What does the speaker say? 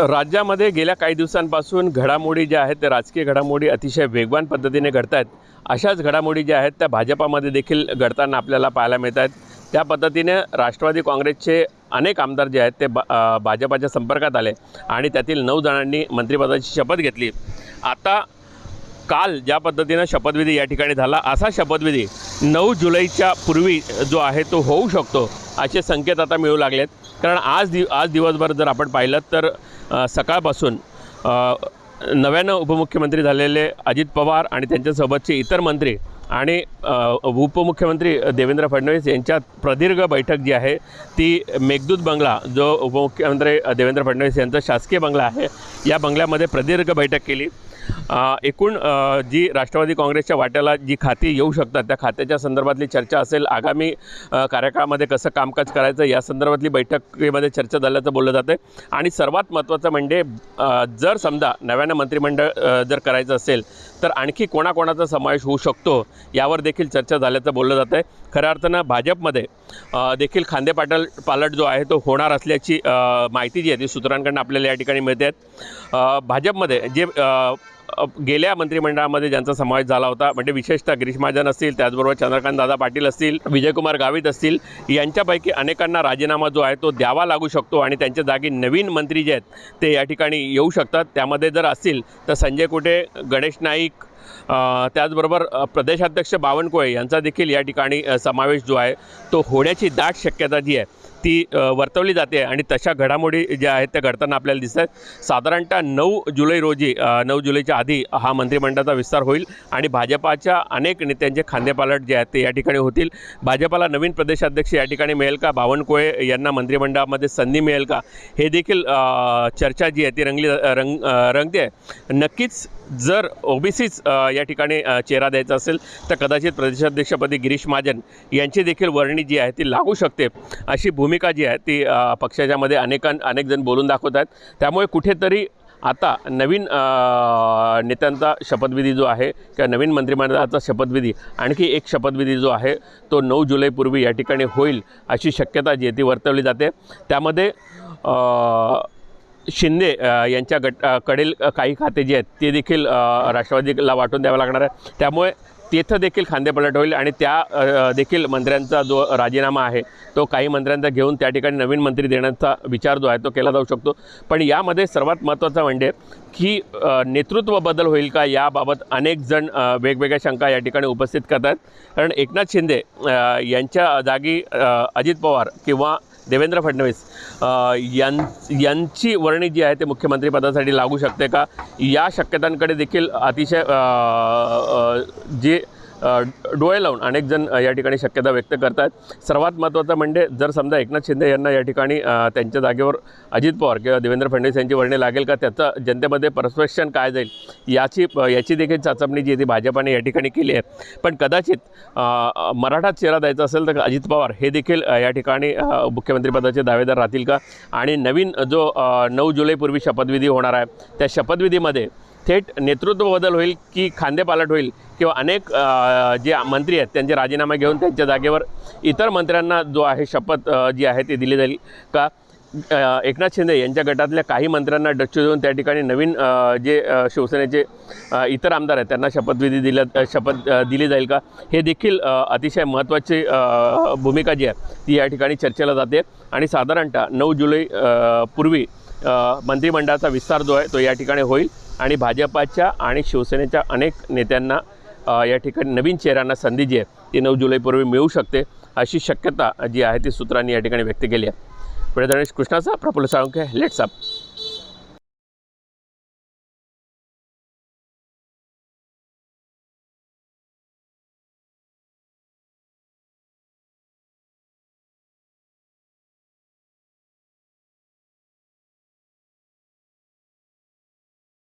राज्यामध्ये गेल्या काही दिवसांपासून घडामोडी ज्या आहेत त्या राजकीय घडामोडी अतिशय वेगवान पद्धतीने घडत आहेत अशाच घडामोडी ज्या आहेत त्या भाजपामध्ये देखील घडताना आपल्याला पाहायला मिळत आहेत त्या पद्धतीने राष्ट्रवादी काँग्रेसचे अनेक आमदार जे आहेत ते बा भाजपाच्या संपर्कात आले आणि त्यातील नऊ जणांनी मंत्रिपदाची शपथ घेतली. आता काल ज्या पद्धतीनं शपथविधी या ठिकाणी झाला असा शपथविधी नऊ जुलैच्या पूर्वी जो आहे तो होऊ शकतो असे संकेत आता मिळू लागलेत. कारण आज दि आज दिवसभर जर आपण पाहिलं तर सकाळपासून नव्यानं उपमुख्यमंत्री झालेले अजित पवार आणि त्यांच्यासोबतचे इतर मंत्री आणि उपमुख्यमंत्री देवेंद्र फडणवीस यांच्यात प्रदीर्घ बैठक जी आहे ती मेघदूत बंगला जो उपमुख्यमंत्री देवेंद्र फडणवीस यांचा शासकीय बंगला आहे या बंगल्यामध्ये प्रदीर्घ बैठक केली. एकूण जी राष्ट्रवादी काँग्रेसच्या वाट्याला जी खाती येऊ शकतात त्या खात्याच्या संदर्भातली चर्चा असेल आगामी कार्यकाळामध्ये कसं कामकाज करायचं या संदर्भातली बैठकीमध्ये चर्चा झाल्याचं बोललं जातं आणि सर्वात महत्त्वाचं म्हणजे जर समजा नव्यानं मंत्रिमंडळ जर करायचं असेल तर आणखी कोणाकोणाचा समावेश होऊ शकतो यावर देखील चर्चा झाल्याचं बोललं जातं आहे खऱ्या अर्थानं भाजपमध्ये देखील खांदेपाटल पालट जो आहे तो होणार असल्याची माहिती जी आहे ती सूत्रांकडून आपल्याला या ठिकाणी मिळते. आहेत भाजपमध्ये जे गेल्या मंत्रिमंडळामध्ये ज्यांचा समावेश झाला होता म्हणजे विशेषतः गिरीश महाजन असतील त्याचबरोबर चंद्रकांत दादा पाटील असतील विजयकुमार गावित असतील यांच्यापैकी अनेकांना राजीनामा जो आहे तो द्यावा लागू शकतो आणि त्यांच्या जागी नवीन मंत्री जे आहेत ते या ठिकाणी येऊ शकतात. त्यामध्ये जर असतील तर संजय कुटे गणेश नाईक त्याचबरोबर प्रदेशाध्यक्ष बावनकुळे यांचा देखील या ठिकाणी समावेश जो आहे तो होण्याची दाट शक्यता जी आहे ती वर्तवली जाते आणि तशा घडामोडी ज्या आहेत त्या घडताना आपल्याला दिसत आहेत. साधारणतः नऊ जुलै रोजी नऊ जुलैच्या आधी हा मंत्रिमंडळाचा विस्तार होईल आणि भाजपाच्या अनेक नेत्यांचे खांदेपालट जे आहेत ते या ठिकाणी होतील. भाजपाला नवीन प्रदेशाध्यक्ष या ठिकाणी मिळेल का? बावनकुळे यांना मंत्रिमंडळामध्ये संधी मिळेल का? हे देखील चर्चा जी आहे ती रंगली रंग रंगते. आहे नक्कीच जर ओबीसीच या ठिकाणी चेहरा द्यायचा असेल तर कदाचित प्रदेशाध्यक्षपदी गिरीश महाजन यांची देखील वर्णी जी आहे ती लागू शकते. अशी भूमिका जी आहे ती पक्षाच्यामध्ये अनेकां अनेकजण बोलून दाखवत आहेत. त्यामुळे कुठेतरी आता नवीन नेत्यांचा शपथविधी जो आहे किंवा नवीन मंत्रिमंडळाचा शपथविधी आणखी एक शपथविधी जो आहे तो नऊ जुलैपूर्वी या ठिकाणी होईल अशी शक्यता जी आहे ती वर्तवली जाते. त्यामध्ये शिंदे यांच्या गट कडील काही खाते जे आहेत ते देखील राष्ट्रवादीला वाटून द्यावं लागणार आहे त्यामुळे तिथं देखील खांदेपलट होईल आणि त्या देखील मंत्र्यांचा जो राजीनामा आहे तो काही मंत्र्यांचा घेऊन त्या ठिकाणी नवीन मंत्री देण्याचा विचार जो आहे तो केला जाऊ शकतो. पण यामध्ये सर्वात महत्त्वाचं म्हणजे की नेतृत्व बदल होईल का याबाबत अनेक जण वेगवेगळ्या शंका या ठिकाणी उपस्थित करतात. कारण एकनाथ शिंदे यांच्या जागी अजित पवार किंवा देवेंद्र फडणवीस यां यांची वर्णी जी आहे ते मुख्यमंत्रीपदासाठी लागू शकते का? या शक्यतांकडे देखील अतिशय जे डोळे लावून अनेक जण या ठिकाणी शक्यता व्यक्त करतात सर्वात महत्त्वाचं म्हणजे जर समजा एकनाथ शिंदे यांना या ठिकाणी त्यांच्या जागेवर अजित पवार किंवा देवेंद्र फडणवीस यांची वर्णी लागेल का त्याचं जनतेमध्ये परस्पेक्शन काय जाईल याची याची देखील चाचपणी जी आहे ती भाजपाने या ठिकाणी केली आहे. पण कदाचित मराठा चेहरा द्यायचा असेल तर अजित पवार हे देखील या ठिकाणी मुख्यमंत्रीपदाचे दावेदार राहतील का? आणि नवीन जो नऊ जुलैपूर्वी शपथविधी होणार आहे त्या शपथविधीमध्ये थेट नेतृत्व बदल होईल की खांदेपालट होईल किंवा अनेक जे मंत्री आहेत त्यांचे राजीनामे घेऊन त्यांच्या जागेवर इतर मंत्र्यांना जो आहे शपथ जी आहे ती दिली जाईल का? एकनाथ शिंदे यांच्या गटातल्या काही मंत्र्यांना डच्चू देऊन त्या ठिकाणी नवीन जे शिवसेनेचे इतर आमदार आहेत त्यांना शपथविधी दिल्या शपथ दिली जाईल का? हे देखील अतिशय महत्त्वाची भूमिका जी आहे ती या ठिकाणी चर्चेला जाते. आणि साधारणतः नऊ जुलै पूर्वी मंत्रिमंडळाचा विस्तार जो आहे तो या ठिकाणी होईल. आणि भाजपाच्या आणि शिवसेनेच्या अनेक नेत्यांना या ठिकाणी नवीन चेहऱ्यांना संधी जी आहे ती नऊ जुलैपूर्वी मिळू शकते अशी शक्यता जी आहे ती सूत्रांनी या ठिकाणी व्यक्त केली आहे. पुढे कृष्णाचा प्रफुल्ल साळुंखे लेट्स अप